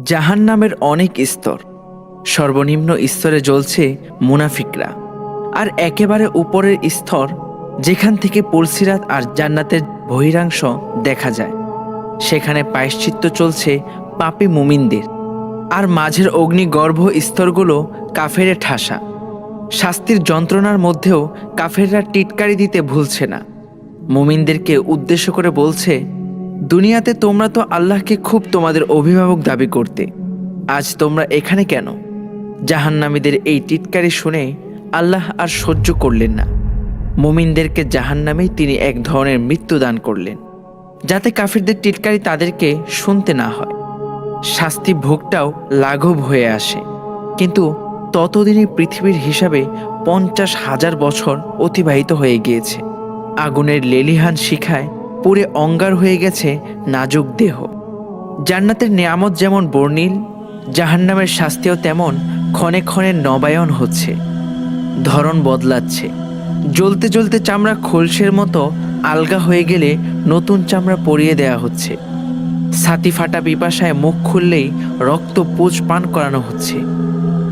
জাহান নামের অনেক স্তর। সর্বনিম্ন স্তরে জ্বলছে মুনাফিকরা। আর একেবারে উপরের স্তর, যেখান থেকে পুলসিরাত আর জান্নাতের বহিরাংশ দেখা যায়। সেখানে পায়শ্চিত্ত চলছে পাপি মুমিনদের। আর মাঝের অগ্নিগর্ভ স্তরগুলো কাফেরে ঠাসা। শাস্তির যন্ত্রণার মধ্যেও কাফেররা টিটকারি দিতে ভুলছে না। মুমিনদেরকে উদ্দেশ্য করে বলছে দুনিয়াতে তোমরা তো আল্লাহকে খুব তোমাদের অভিভাবক দাবি করতে। আজ তোমরা এখানে কেন? জাহান্নামীদের এই টিটকারি শুনে আল্লাহ আর সহ্য করলেন না। মুমিনদেরকে জাহান্নামেই তিনি এক ধরনের মৃত্যু দান করলেন, যাতে কাফিরদের টিটকারি তাদেরকে শুনতে না হয়। শাস্তি ভোগটাও লাঘব হয়ে আসে। কিন্তু ততদিনে পৃথিবীর হিসাবে পঞ্চাশ হাজার বছর অতিবাহিত হয়ে গিয়েছে। আগুনের লেলিহান শিখায় পুরে অঙ্গার হয়ে গেছে নাজুক দেহ। জান্নাতের নিয়ামত যেমন বর্ণিল, জাহান্নামের শাস্তিও তেমন ক্ষণে ক্ষণে নবায়ন হচ্ছে। ধরন বদলাচ্ছে। জ্বলতে জ্বলতে চামড়া খোলসের মতো আলগা হয়ে গেলে নতুন চামড়া পরিয়ে দেয়া হচ্ছে। ছাতি ফাটা পিপাসায় মুখ খুললেই রক্ত পুজ পান করানো হচ্ছে।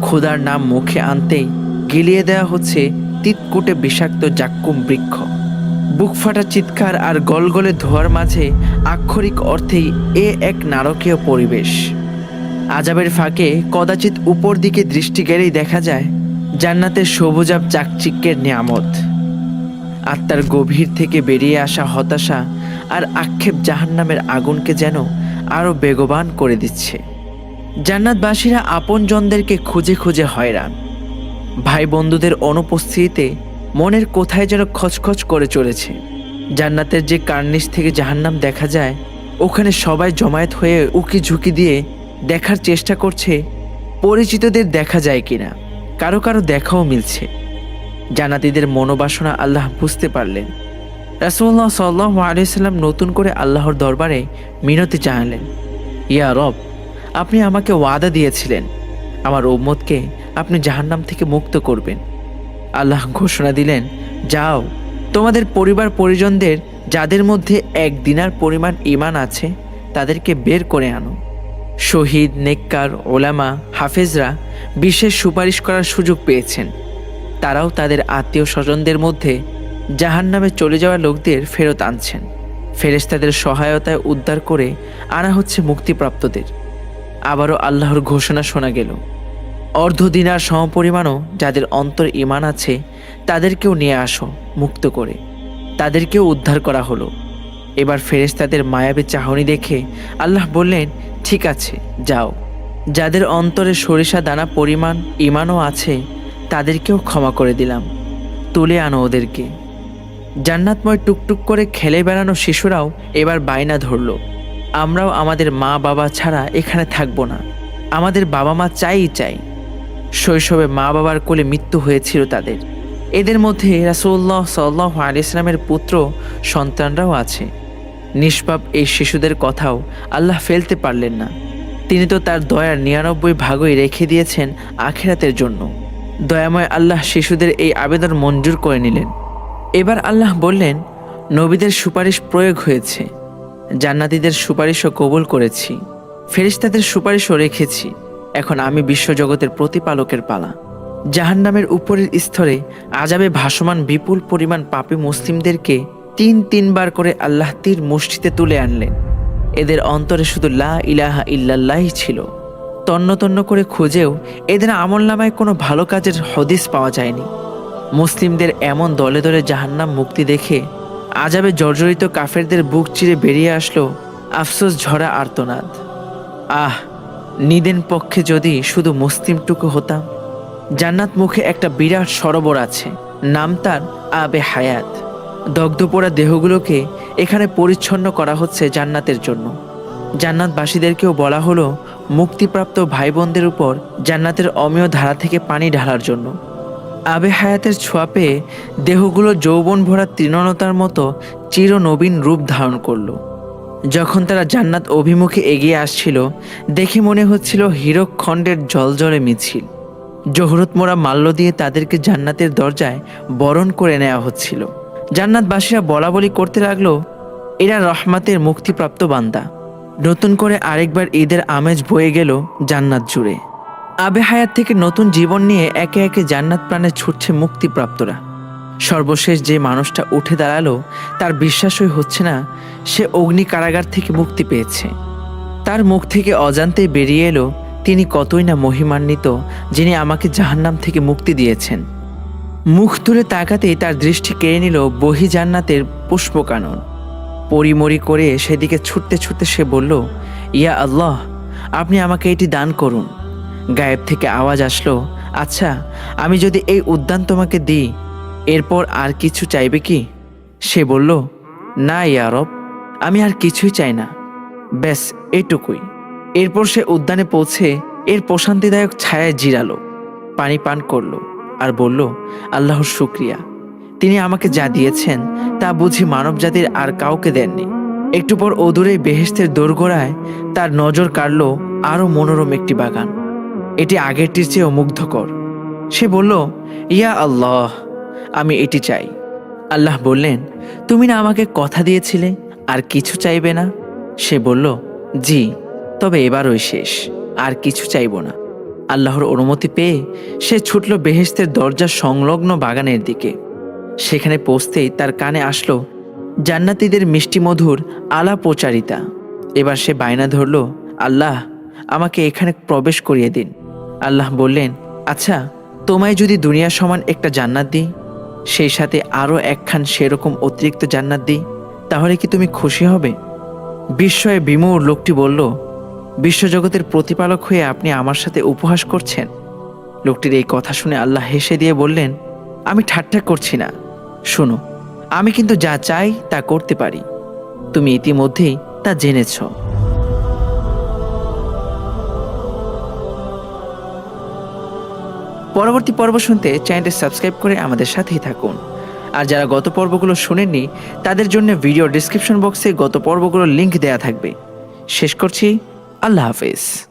ক্ষুধার নাম মুখে আনতেই গিলিয়ে দেওয়া হচ্ছে তিতকুটে বিষাক্ত জাক্কুম বৃক্ষ। বুক ফাটা চিৎকার আর গলগলে ধোয়ার মাঝে আক্ষরিক অর্থেই এ এক নারকীয় পরিবেশ। আজাবের ফাঁকে কদাচিৎ উপর দিকে দৃষ্টি গেলেই দেখা যায়, জান্নাতের সবুজাব চাকচিক্যের নিয়ামত। আত্মার গভীর থেকে বেরিয়ে আসা হতাশা আর আক্ষেপ জাহান্নামের আগুনকে যেন আরও বেগবান করে দিচ্ছে। জান্নাতবাসীরা আপনজনদেরকে খুঁজে খুঁজে হয়রান। ভাই বন্ধুদের অনুপস্থিতিতে মনের কোথায় যেন খচখচ করে চলেছে। জান্নাতের যে কার্নিশ থেকে জাহান্নাম দেখা যায়, ওখানে সবাই জমায়েত হয়ে উকি ঝুঁকি দিয়ে দেখার চেষ্টা করছে, পরিচিতদের দেখা যায় কিনা। কারও কারও দেখাও মিলছে। জানাতিদের মনোবাসনা আল্লাহ বুঝতে পারলেন। রাসুল্লাহ সাল্লাহ আলিয়াল্লাম নতুন করে আল্লাহর দরবারে মিনতি জানালেন, ইয়া রব, আপনি আমাকে ওয়াদা দিয়েছিলেন। আমার উম্মতকে আপনি জাহান্নাম থেকে মুক্ত করবেন। আল্লাহ ঘোষণা দিলেন, যাও, তোমাদের পরিবার পরিজনদের, যাদের মধ্যে এক দিনার পরিমাণ ইমান আছে, তাদেরকে বের করে আনো। শহীদ, নেককার, ওলামা, হাফেজরা বিশেষ সুপারিশ করার সুযোগ পেয়েছেন। তারাও তাদের আত্মীয় স্বজনদের মধ্যে জাহান্নামে চলে যাওয়া লোকদের ফেরত আনছেন। ফেরেশতাদের সহায়তায় উদ্ধার করে আনা হচ্ছে মুক্তিপ্রাপ্তদের। আবারও আল্লাহর ঘোষণা শোনা গেল। অর্ধ দিনার সমপরিমাণও যাদের অন্তর ইমান আছে, তাদেরকেও নিয়ে আসো, মুক্ত করে। তাদেরকেও উদ্ধার করা হলো। এবার ফেরেশতাদের মায়াবী চাহনি দেখে আল্লাহ বললেন, ঠিক আছে, যাও। যাদের অন্তরে সরিষা দানা পরিমাণ ইমানও আছে, তাদেরকেও ক্ষমা করে দিলাম। তুলে আনো ওদেরকে। জান্নাতময় টুকটুক করে খেলে বেড়ানো শিশুরাও এবার বায়না ধরল। আমরাও আমাদের মা বাবা ছাড়া এখানে থাকব না। আমাদের বাবা মা চাই চাই শৈশবে মা বাবার কোলে মৃত্যু হয়েছিল তাদের। এদের মধ্যে রাসুল্লাহ সাল্লাহ আলিয়াল্লামের পুত্র, সন্তানরাও আছে। নিষ্পাপ এই শিশুদের কথাও আল্লাহ ফেলতে পারলেন না। তিনি তো তার দয়ার নিরানব্বই ভাগই রেখে দিয়েছেন আখেরাতের জন্য। দয়াময় আল্লাহ শিশুদের এই আবেদন মঞ্জুর করে নিলেন। এবার আল্লাহ বললেন, নবীদের সুপারিশ প্রয়োগ হয়েছে। জান্নাতীদের সুপারিশও কবুল করেছি। ফেরিস্তাদের সুপারিশও রেখেছি। এখন আমি বিশ্বজগতের প্রতিপালকের পালা। জাহান্নামের উপরের স্তরে আজাবে ভাসমান বিপুল পরিমাণ পাপী মুসলিমদেরকে তিন তিনবার করে আল্লাহ তীর মুষ্টিতে তুলে আনলেন। এদের অন্তরে শুধু লা ইলাহা ইল্লাল্লাহই ছিল। তন্ন তন্ন করে খুঁজেও এদের আমল নামায় কোনো ভালো কাজের হদিস পাওয়া যায়নি। মুসলিমদের এমন দলে দলে জাহান্নাম মুক্তি দেখে আজাবে জর্জরিত কাফেরদের বুক চিরে বেরিয়ে আসলো আফসোস ঝরা আর্তনাদ। আহ নিদেন পক্ষে যদি শুধু মুসলিমটুকু হতাম, জান্নাত মুখে একটা বিরাট সরোবর আছে, নাম তার আবে হায়াত। দগ্ধ পোড়া দেহগুলোকে এখানে পরিচ্ছন্ন করা হচ্ছে জান্নাতের জন্য। জান্নাতবাসীদেরকেও বলা হলো, মুক্তিপ্রাপ্ত ভাই বোনদের উপর জান্নাতের অমীয় ধারা থেকে পানি ঢালার জন্য। আবে হায়াতের ছোঁয়া পেয়ে দেহগুলো যৌবন ভরা তৃণলতার মতো চির নবীন রূপ ধারণ করল। যখন তারা জান্নাত অভিমুখে এগিয়ে আসছিল, দেখে মনে হচ্ছিল হীরক খণ্ডের জলজলে মিছিল। জহরত মোড়া মাল্য দিয়ে তাদেরকে জান্নাতের দরজায় বরণ করে নেওয়া হচ্ছিল। জান্নাতবাসীরা বলা বলি করতে লাগল, এরা রহমাতের মুক্তিপ্রাপ্ত বান্দা। নতুন করে আরেকবার ঈদের আমেজ বয়ে গেল জান্নাত জুড়ে। আবে হায়াত থেকে নতুন জীবন নিয়ে একে একে জান্নাত প্রাণে ছুটছে মুক্তিপ্রাপ্তরা। সর্বশেষ যে মানুষটা উঠে দাঁড়াল, তার বিশ্বাসই হচ্ছে না, সে অগ্নি কারাগার থেকে মুক্তি পেয়েছে। তার মুখ থেকে অজান্তেই বেরিয়ে এলো, তিনি কতই না মহিমান্বিত, যিনি আমাকে জাহান্নাম থেকে মুক্তি দিয়েছেন। মুখ তুলে তাকাতেই তার দৃষ্টি কেড়ে নিল বহি জান্নাতের পুষ্পকানন। পরিমরি করে সেদিকে ছুটতে ছুটতে সে বলল, ইয়া আল্লাহ, আপনি আমাকে এটি দান করুন। গায়েব থেকে আওয়াজ আসলো আচ্ছা আমি যদি এই উদ্যান তোমাকে দিই এরপর আর কিছু চাইবে কি? সে বলল, না ইয়ারব আমি আর কিছুই চাই না। ব্যাস, এটুকুই। এরপর সে উদ্যানে পৌঁছে এর প্রশান্তিদায়ক ছায়ায় জিরালো, পানি পান করল আর বলল, আল্লাহর শুক্রিয়া। তিনি আমাকে যা দিয়েছেন তা বুঝি মানব জাতির আর কাউকে দেননি। একটু পর অদূরে বেহেস্তের দোরগোড়ায় তার নজর কাড়ল আরও মনোরম একটি বাগান। এটি আগেরটির চেয়েও মুগ্ধকর। সে বলল, ইয়া আল্লাহ আমি এটি চাই। আল্লাহ বললেন, তুমি না আমাকে কথা দিয়েছিলে আর কিছু চাইবে না? সে বলল, জি, তবে এবারই শেষ, আর কিছু চাইব না। আল্লাহর অনুমতি পেয়ে সে ছুটল বেহেস্তের দরজা সংলগ্ন বাগানের দিকে। সেখানে পৌঁছতেই তার কানে আসলো, জান্নাতীদের মিষ্টি মধুর আলা প্রচারিতা এবার সে বায়না ধরল, আল্লাহ, আমাকে এখানে প্রবেশ করিয়ে দিন। আল্লাহ বললেন আচ্ছা তোমায় যদি দুনিয়ার সমান একটা জান্নাত দিই সেই সাথে আরও একখান সেরকম অতিরিক্ত জান্নাত দিই, তাহলে কি তুমি খুশি হবে? বিস্ময়ে বিমূর লোকটি বলল, বিশ্বজগতের প্রতিপালক হয়ে আপনি আমার সাথে উপহাস করছেন? লোকটির এই কথা শুনে আল্লাহ হেসে দিয়ে বললেন, আমি ঠাট্টা করছি না। শোনো, আমি কিন্তু যা চাই তা করতে পারি। তুমি ইতিমধ্যেই তা জেনেছ। পরবর্তী পর্ব শুনতে চ্যানেলটি সাবস্ক্রাইব করে আমাদের সাথেই থাকুন। আর যারা গত পর্বগুলো শুনেননি, তাদের জন্য ভিডিও ডিসক্রিপশন বক্সে গত পর্বগুলোর লিঙ্ক দেয়া থাকবে। শেষ করছি। আল্লাহ হাফেজ।